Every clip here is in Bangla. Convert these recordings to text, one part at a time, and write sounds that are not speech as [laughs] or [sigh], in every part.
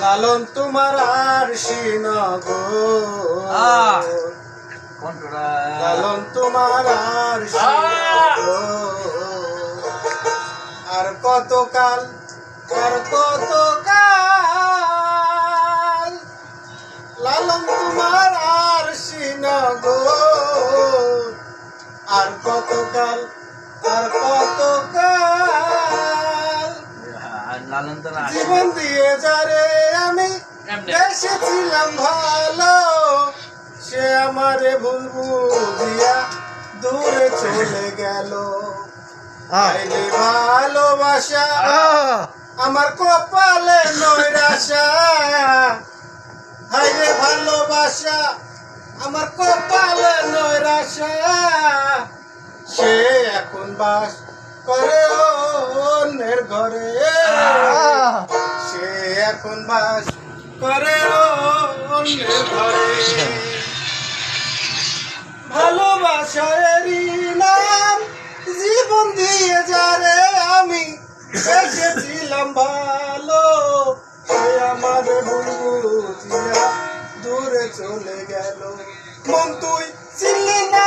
লালন তোমার আর। লালন তোমার আর আর কতকাল আর কতকাল? লালন তোমার আর শ্রীনগর। আর কতকাল আর কতকাল? জীবন দিয়ে যারে আমি। বেসেছিলাম ভালো। সে আমারে ভুল বুঝিয়া দূরে চলে গেল। আইলে ভালোবাসা আমার কপালে নৈরাশা। হাইরে ভালোবাসা আমার কপালে নৈরাশা। সে এখন বাস করে অন্যের ঘরে। এখন বাস করে নাম জীবন দিয়ে যারে আমি এসেছিলাম ভালো। আমার দূরে চলে গেল। মন তুই চিনলি না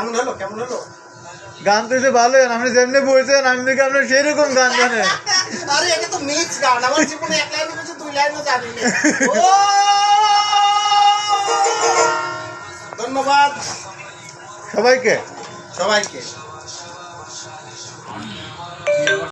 কেমন হলো কেমন হলো? গান তো যে ভালো আপনি যেমনি বলছেন আমি দেখি আপনার সেরকম গান জানেন [laughs] আরে এটা তো মিক্স গান আমার জীবনে এক লাইন দুই লাইনও জানি ধন্যবাদ। সবাইকে? সবাইকে।